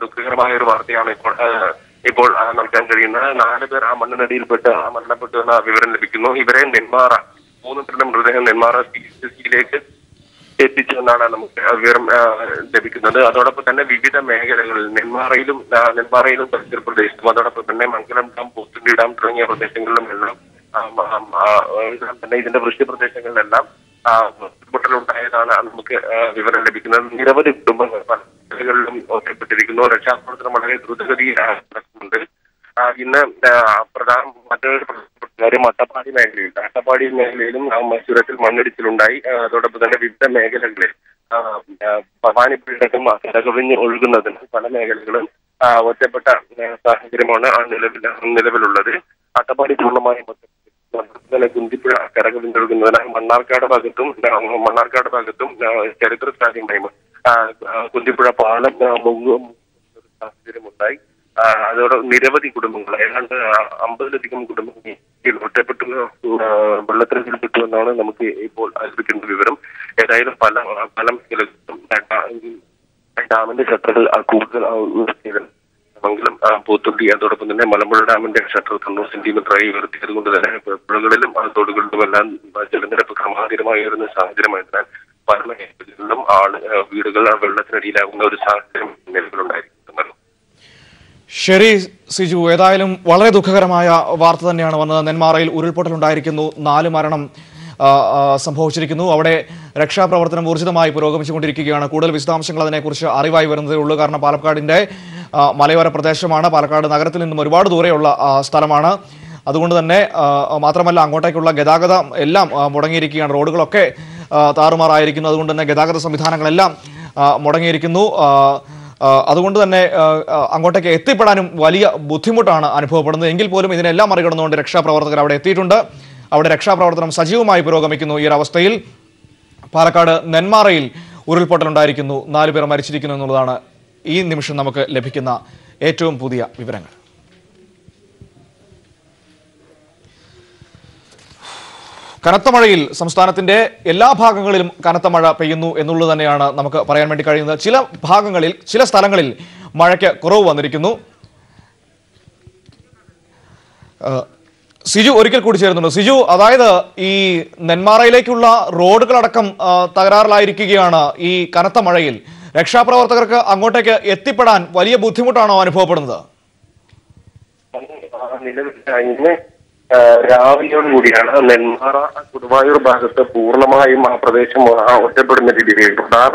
ദുഃഖകരമായ ഒരു വാർത്തയാണ് ഇപ്പോൾ ഇപ്പോൾ നൽകാൻ കഴിയുന്നത്. നാല് പേർ ആ മണ്ണിനടിയിൽപ്പെട്ട് ആ മരണപ്പെട്ടു എന്ന വിവരം ലഭിക്കുന്നു. ഇവരെ നെന്മാറ മൂന്ന് പേരുടെ മൃതദേഹം നെന്മാറ പി എസ് സിയിലേക്ക് എത്തിച്ചു എന്നാണ് നമുക്ക് വിവരം ലഭിക്കുന്നത്. അതോടൊപ്പം തന്നെ വിവിധ മേഖലകളിൽ നെന്മാറയിലും നെന്മാറയിലും പരിസര പ്രദേശത്തും അതോടൊപ്പം തന്നെ മംഗലം ഡാം പോത്തുണ്ടി ഡാം തുടങ്ങിയ പ്രദേശങ്ങളിലും എല്ലാം തന്നെ ഇതിന്റെ വൃഷ്ടി പ്രദേശങ്ങളിലെല്ലാം ആ, നമുക്ക് വിവരം ലഭിക്കുന്നത്. നിരവധി കുടുംബങ്ങൾ മേഖലകളിലും ഒറ്റപ്പെട്ടിരിക്കുന്നു. രക്ഷാപ്രവർത്തനം വളരെ ദ്രുതഗതിയിലാണ് ഇന്ന് പ്രധാന മറ്റൊരു കാര്യം അട്ടപ്പാടി മേഖലയിൽ അട്ടപ്പാടി മേഖലയിലും മത്സരത്തിൽ മണ്ണിടിച്ചിലുണ്ടായി. അതോടൊപ്പം തന്നെ വിവിധ മേഖലകളിൽ ഭവാനിപ്പുഴക്കും കരകവിഞ്ഞ് ഒഴുകുന്നതിന് പല മേഖലകളും ഒറ്റപ്പെട്ട സാഹചര്യമാണ് നിലവിൽ നിലവിലുള്ളത്. അട്ടപ്പാടി പൂർണമായും കുന്തിപ്പുഴ കരകവിഞ്ഞൊഴുകുന്നതിനാൽ മണ്ണാർക്കാട് ഭാഗത്തും മണ്ണാർക്കാട് ഭാഗത്തും ചരിത്ര ആ, കുന്തിപ്പുഴ പാലം മുങ്ങും സാഹചര്യമുണ്ടായി അതോടെ നിരവധി കുടുംബങ്ങൾ ഏതാണ്ട് അമ്പതിലധികം കുടുംബങ്ങൾ ഒറ്റപ്പെട്ടു വെള്ളത്തിന് വെള്ളത്തിനടിയിൽപ്പെട്ടു എന്നാണ് നമുക്ക് ഇപ്പോൾ ലഭിക്കുന്ന വിവരം. ഏതായാലും പല പല മേഖലകളിലും ഡാമിന്റെ ഷട്ടറുകൾ കൂടുതൽ മംഗലം പോത്തുണ്ടി അതോടൊപ്പം തന്നെ മലമ്പുഴ ഡാമിന്റെ ഷട്ടർ തൊണ്ണൂറ് സെന്റിമീറ്ററായി ഉയർത്തിയത് കൊണ്ട് തന്നെ പുഴകളിലും തോടുകളിലും എല്ലാം ജലനിരപ്പ് ക്രമാതീതമായി ഉയരുന്ന സാഹചര്യമായതിനാൽ പല മേഖലകളിലും ആൾ വീടുകൾ വെള്ളത്തിനടിയിലാകുന്ന ഒരു സാഹചര്യം നിലവിലുണ്ടായിരിക്കുന്നു. ശരി സിജു. ഏതായാലും വളരെ ദുഃഖകരമായ വാർത്ത തന്നെയാണ് വന്നത്. നെന്മാറയിൽ ഉരുൾപൊട്ടലുണ്ടായിരിക്കുന്നു. നാല് മരണം സംഭവിച്ചിരിക്കുന്നു. അവിടെ രക്ഷാപ്രവർത്തനം ഊർജിതമായി പുരോഗമിച്ചുകൊണ്ടിരിക്കുകയാണ്. കൂടുതൽ വിശദാംശങ്ങൾ അതിനെക്കുറിച്ച് അറിവായി വരുന്നതേ ഉള്ളൂ. കാരണം പാലക്കാടിന്റെ ആ, മലയോര പ്രദേശമാണ്. പാലക്കാട് നഗരത്തിൽ നിന്നും ഒരുപാട് ദൂരെയുള്ള സ്ഥലമാണ്. അതുകൊണ്ട് തന്നെ മാത്രമല്ല അങ്ങോട്ടേക്കുള്ള ഗതാഗതം എല്ലാം മുടങ്ങിയിരിക്കുകയാണ്. റോഡുകളൊക്കെ താറുമാറായിരിക്കുന്നു. അതുകൊണ്ട് തന്നെ ഗതാഗത സംവിധാനങ്ങളെല്ലാം മുടങ്ങിയിരിക്കുന്നു. അതുകൊണ്ട് തന്നെ അങ്ങോട്ടേക്ക് എത്തിപ്പെടാനും വലിയ ബുദ്ധിമുട്ടാണ് അനുഭവപ്പെടുന്നത്. എങ്കിൽ പോലും ഇതിനെല്ലാം മറികടന്നുകൊണ്ട് രക്ഷാപ്രവർത്തകർ അവിടെ എത്തിയിട്ടുണ്ട്. അവിടെ രക്ഷാപ്രവർത്തനം സജീവമായി പുരോഗമിക്കുന്നു ഈ ഒരവസ്ഥയിൽ. പാലക്കാട് നെന്മാറയിൽ ഉരുൾപൊട്ടലുണ്ടായിരിക്കുന്നു. നാലുപേർ മരിച്ചിരിക്കുന്നു എന്നുള്ളതാണ് ഈ നിമിഷം നമുക്ക് ലഭിക്കുന്ന ഏറ്റവും പുതിയ വിവരങ്ങൾ. കനത്ത മഴയിൽ സംസ്ഥാനത്തിന്റെ എല്ലാ ഭാഗങ്ങളിലും കനത്ത മഴ പെയ്യുന്നു എന്നുള്ളത് തന്നെയാണ് നമുക്ക് പറയാൻ വേണ്ടി കഴിയുന്നത്. ചില ഭാഗങ്ങളിൽ ചില സ്ഥലങ്ങളിൽ മഴയ്ക്ക് കുറവ് വന്നിരിക്കുന്നു. സിജു ഒരിക്കൽ കൂടി ചേരുന്നുണ്ട്. സിജു അതായത് ഈ നെന്മാറയിലേക്കുള്ള റോഡുകളടക്കം തകരാറിലായിരിക്കുകയാണ് ഈ കനത്ത മഴയിൽ. രക്ഷാപ്രവർത്തകർക്ക് അങ്ങോട്ടേക്ക് എത്തിപ്പെടാൻ വലിയ ബുദ്ധിമുട്ടാണോ അനുഭവപ്പെടുന്നത്? രാവിലെയോട് കൂടിയാണ് നെന്മാറ ഗുരുവായൂർ ഭാഗത്ത് പൂർണമായും ആ പ്രദേശം ഒറ്റപ്പെടുന്ന രീതിയിൽ പ്രധാന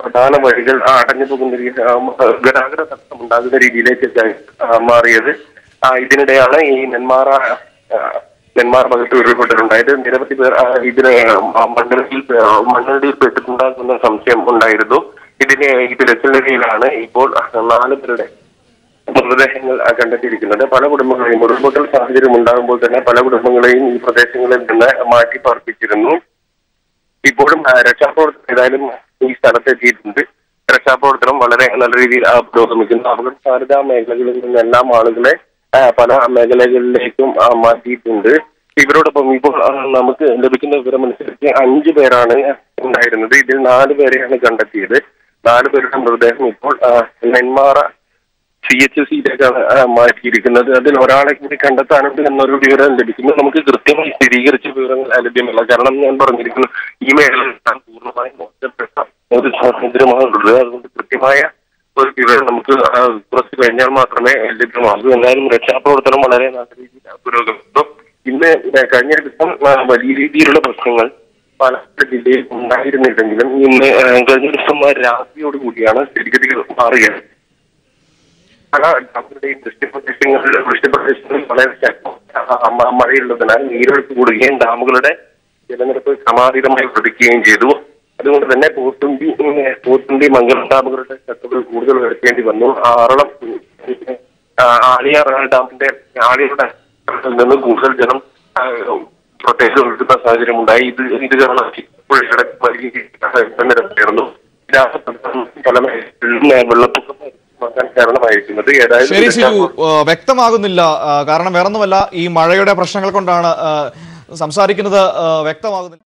പ്രധാന വഴികൾ അടഞ്ഞു പോകുന്ന ഗതാഗത തടസ്സം ഉണ്ടാകുന്ന രീതിയിലേക്ക് മാറിയത്. ഇതിനിടെയാണ് ഈ നെന്മാറ നെന്മാറ ഭാഗത്ത് ഉരുൾപൊട്ടലുണ്ടായത് നിരവധി പേർ ഇതിന് മണ്ണിടിയിൽ മണ്ണിടിയിൽ പെട്ടിട്ടുണ്ടാകുന്ന സംശയം ഉണ്ടായിരുന്നു. ഇതിനെ ഈ തിരച്ചിലിടയിലാണ് ഇപ്പോൾ നാല് പേരുടെ മൃതദേഹങ്ങൾ കണ്ടെത്തിയിരിക്കുന്നത്. പല കുടുംബങ്ങളെയും ഉരുൾപൊട്ടൽ സാഹചര്യം ഉണ്ടാകുമ്പോൾ തന്നെ പല കുടുംബങ്ങളെയും ഈ പ്രദേശങ്ങളിൽ നിന്ന് മാറ്റി പാർപ്പിച്ചിരുന്നു. ഇപ്പോഴും രക്ഷാപ്രവർത്തനം ഏതായാലും ഈ സ്ഥലത്തെത്തിയിട്ടുണ്ട് രക്ഷാപ്രവർത്തനം വളരെ നല്ല രീതിയിൽ പുരോഗമിക്കുന്നു. അപകട സാധ്യതാ മേഖലകളിൽ നിന്നെല്ലാം ആളുകളെ പല മേഖലകളിലേക്കും മാറ്റിയിട്ടുണ്ട്. ഇവരോടൊപ്പം ഇപ്പോൾ നമുക്ക് ലഭിക്കുന്ന വിവരമനുസരിച്ച് അഞ്ചു പേരാണ് ഉണ്ടായിരുന്നത്. ഇതിൽ നാല് പേരെയാണ് കണ്ടെത്തിയത്. നാല് പേരുടെ മൃതദേഹം ഇപ്പോൾ നെന്മാറ സി എച്ച് സിയിലേക്ക് മാറ്റിയിരിക്കുന്നത് അതിൽ ഒരാളെ കൂടി കണ്ടെത്താനുണ്ട് എന്നൊരു വിവരം ലഭിക്കുന്നു. നമുക്ക് കൃത്യമായി സ്ഥിരീകരിച്ച വിവരങ്ങൾ ലഭ്യമല്ല. കാരണം ഞാൻ പറഞ്ഞിരിക്കുന്നു ഈ മേഖലയിൽ പൂർണമായും മോശപ്പെട്ട ഒരു സാഹചര്യമാണുള്ളത് അതുകൊണ്ട് കൃത്യമായ ഒരു വിവരം നമുക്ക് കുറച്ച് കഴിഞ്ഞാൽ മാത്രമേ ലഭ്യമാകൂ. എന്നാലും രക്ഷാപ്രവർത്തനം വളരെ നല്ല രീതിയിൽ പുരോഗമിക്കുന്നു. ഇന്ന് കഴിഞ്ഞ ദിവസം വലിയ രീതിയിലുള്ള പ്രശ്നങ്ങൾ പാലക്കാട് ജില്ലയിൽ ഉണ്ടായിരുന്നില്ലെങ്കിലും ഇന്ന് കഴിഞ്ഞ ദിവസം രാത്രിയോടുകൂടിയാണ് സ്ഥിതിഗതികൾ മാറുകയാണ് പല ഡാമുകളുടെയും വൃഷ്ടിപ്രദേശങ്ങളിൽ വൃഷ്ടിപ്രദേശങ്ങളിൽ വളരെ മഴയുള്ളതിനാൽ നീരൊഴുക്ക് കൂടുകയും ഡാമുകളുടെ ജലനിരപ്പ് ക്രമാതീതമായി വർദ്ധിക്കുകയും ചെയ്തു. അതുകൊണ്ട് തന്നെ പോത്തുണ്ടി പോത്തുണ്ടി മംഗളം ഡാമുകളുടെ ഷട്ടറുകൾ കൂടുതൽ ഉയർത്തേണ്ടി വന്നു. ആറളം ഉം, ആ, ആളിയാർ ഡാമിന്റെ ആളിയുടെ നിന്ന് കൂടുതൽ ജലം പ്രത്യേകിച്ച് ഒഴുകുന്ന സാഹചര്യം ഉണ്ടായി. ഇത് ഇത് കാരണം പുഴയുടെ വലിയ ഉയർന്നു. മേഖലകളിലും വെള്ളപ്പൊക്കം ഉണ്ടാക്കാൻ കാരണമായിരിക്കുന്നത് ശരി ഏതായാലും വ്യക്തമാകുന്നില്ല. കാരണം വേറൊന്നുമല്ല ഈ മഴയുടെ പ്രശ്നങ്ങൾ കൊണ്ടാണ് സംസാരിക്കുന്നത് വ്യക്തമാകുന്നില്ല.